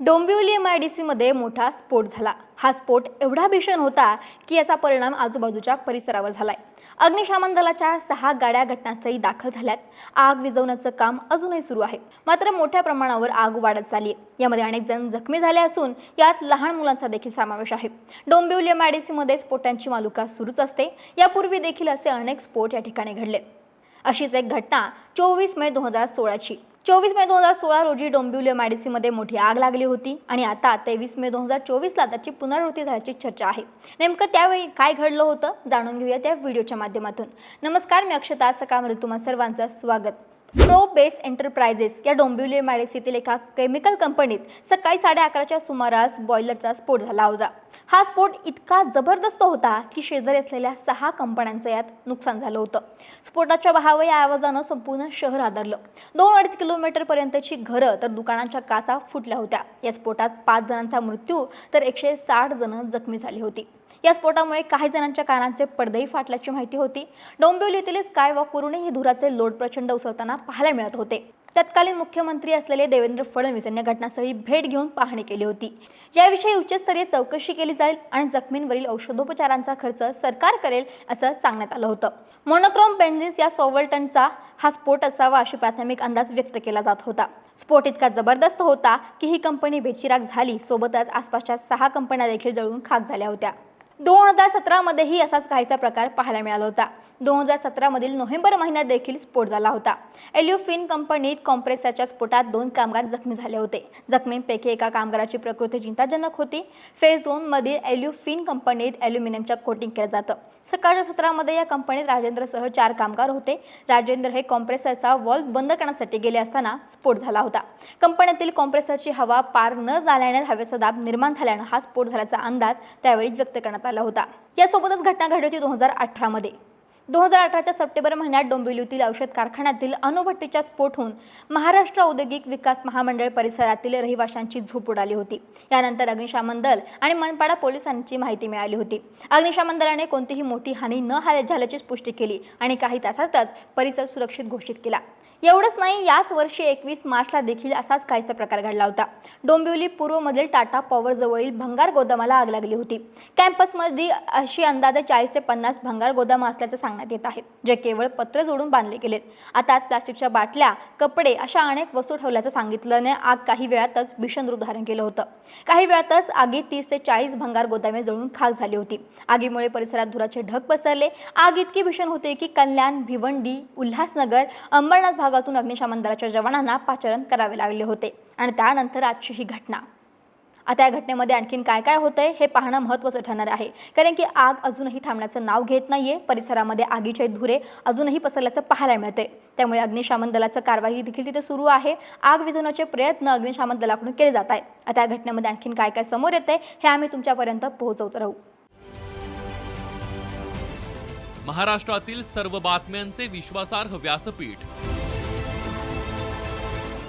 Dombivli M I D सीमध्ये मोठा स्फोट झाला. हा स्फोट एवढा भीषण होता की याचा परिणाम आजूबाजूच्या परिसरावर झालाय. अग्निशमन दलाच्या सहा गाड्या घटनास्थळी दाखल झाल्यात. आग विझवण्याचं काम अजूनही सुरू आहे. मात्र मोठ्या प्रमाणावर आग वाढत चालली आहे यामध्ये अनेक जण जखमी झाले असून यात लहान मुलांचा देखील समावेश आहे. डोंबिवली एम आय डी सीमध्ये स्फोटांची मालुका सुरूच असते. यापूर्वी देखील असे अनेक स्फोट या ठिकाणी घडले अशीच एक घटना चोवीस मे दोन हजार सोळाची. चोवीस मे दोन हजार सोळा रोजी डोंबिवली एमआयडीसीमध्ये मोठी आग लागली होती आणि आता तेवीस मे दोन हजार चोवीसला त्याची पुनरावृत्ती झाल्याची चर्चा आहे. नेमकं त्यावेळी काय घडलं होतं जाणून घेऊया त्या व्हिडिओच्या माध्यमातून. नमस्कार मी अक्षता. सकाळमध्ये तुम्हा सर्वांचं स्वागत. प्रो बेस एंटरप्राइजेस या डोंबिवली एमआयडीसीतील एका केमिकल कंपनीत सकाळी साडे अकराच्या सुमारास बॉयलरचा स्फोट झाला होता. हा स्फोट इतका जबरदस्त होता की शेजारी असलेल्या सहा कंपन्यांचं यात नुकसान झालं होतं. स्फोटाच्या भाव या आवाजानं संपूर्ण शहर आदरलं. दोन अडीच किलोमीटरपर्यंतची घरं तर दुकानांच्या काचा फुटल्या होत्या. या स्फोटात पाच जणांचा मृत्यू तर एकशे साठ जण जखमी झाली होती. या स्फोटामुळे काही जणांच्या कानांचे पडदेही फाटल्याची माहिती होती. डोंबिवली येथील स्काय वॉकवरूनही हे धुराचे लोड प्रचंड उसळताना पाहायला मिळत होते. तत्कालीन मुख्यमंत्री असलेले देवेंद्र फडणवीस यांनी घटनास्थळी भेट घेऊन पाहणी केली होती. याविषयी उच्चस्तरीय चौकशी केली जाईल आणि जखमींवरील औषधोपचारांचा खर्च सरकार करेल असं सांगण्यात आलं होतं. मोनोक्रोम बेन्झिन्स या सोवल्टनचा हा स्फोट असावा अशी प्राथमिक अंदाज व्यक्त केला जात होता. स्फोट इतका जबरदस्त होता की ही कंपनी बेचिराग झाली. सोबतच आसपासच्या सहा कंपन्या देखील जळून खाक झाल्या होत्या. दोन हजार सतरामध्येही असाच काहीसा प्रकार पाहायला मिळाला होता. दोन हजार सतरामधील नोव्हेंबर महिन्यात देखील स्फोट झाला होता. एल्युफिन कंपनीत कॉम्प्रेसरच्या स्फोटात दोन कामगार जखमी झाले होते. जखमींपैकी एका कामगाराची प्रकृती चिंताजनक होती. फेज दोनमधील एल्युफिन कंपनीत ॲल्युमिनियमच्या कोटिंग केलं जातं. सकाळच्या सत्रामध्ये या कंपनीत राजेंद्रसह चार कामगार होते. राजेंद्र हे कॉम्प्रेसरचा वॉल्व बंद करण्यासाठी गेले असताना स्फोट झाला होता. कंपनीतील कॉम्प्रेसरची हवा पार न झाल्याने हवेचा दाब निर्माण झाल्यानं हा स्फोट झाल्याचा अंदाज त्यावेळी व्यक्त करण्यात आला होता. यासोबतच घटना घडली होती दोन हजार अठरामध्ये दोन हजार अठराच्या सप्टेंबर महिन्यात डोंबिवलीतील औषध कारखान्यातील अणुभट्टीच्या स्फोट होऊन महाराष्ट्र औद्योगिक विकास महामंडळ परिसरातील रहिवाशांची झोप उडाली होती. यानंतर अग्निशामन दल आणि मनपाडा पोलिसांची माहिती मिळाली होती. अग्निशामन दलाने कोणतीही मोठी हानी न झाल्याची पुष्टी केली आणि काही तासातच परिसर सुरक्षित घोषित केला. एवढंच नाही याच वर्षी एकवीस मार्चला देखील असाच काहीसा प्रकार घडला होता. डोंबिवली पूर्वमधील टाटा पॉवर जवळील भंगार गोदामाला आग लागली होती. कॅम्पसमध्ये अशी अंदाजे चाळीस ते पन्नास भंगार गोदाम असल्याचं सांगण्यात येत आहे जे केवळ पत्र जोडून बांधले गेलेत. आता प्लास्टिकच्या बाटल्या कपडे अशा अनेक वस्तू ठेवल्याचं सांगितल्याने आग काही वेळातच भीषण रूप धारण केलं होतं. काही वेळातच आगीत तीस ते चाळीस भंगार गोदामे जळून खाक झाली होती. आगीमुळे परिसरात धुराचे ढग पसरले. आग इतकी भीषण होते की कल्याण भिवंडी उल्हासनगर अंबरनाथ भागातून अग्निशमन दलाच्या जवानांना पाचारण करावे लागले होते आणि त्यानंतर आजची ही घटना. आता या घटनेमध्ये आणखीन काय काय होतंय हे पाहणं महत्त्वाचं ठरणार आहे. कारण की आग अजूनही थांबण्याचं नाव घेत नाहीये. परिसरामध्ये आगीचे धुरे अजूनही पसरल्याचं पाहायला मिळतंय. त्यामुळे अग्निशमन दलाचं कारवाई देखील तिथे सुरू आहे. आग विझवण्याचे प्रयत्न अग्निशमन दलाकडून केले जात आहेत. आता या घटनेमध्ये आणखीन काय काय समोर येते हे आम्ही तुमच्यापर्यंत पोहोचवत राहू. महाराष्ट्रातील सर्व बातम्यांचे विश्वासार्ह व्यासपीठ.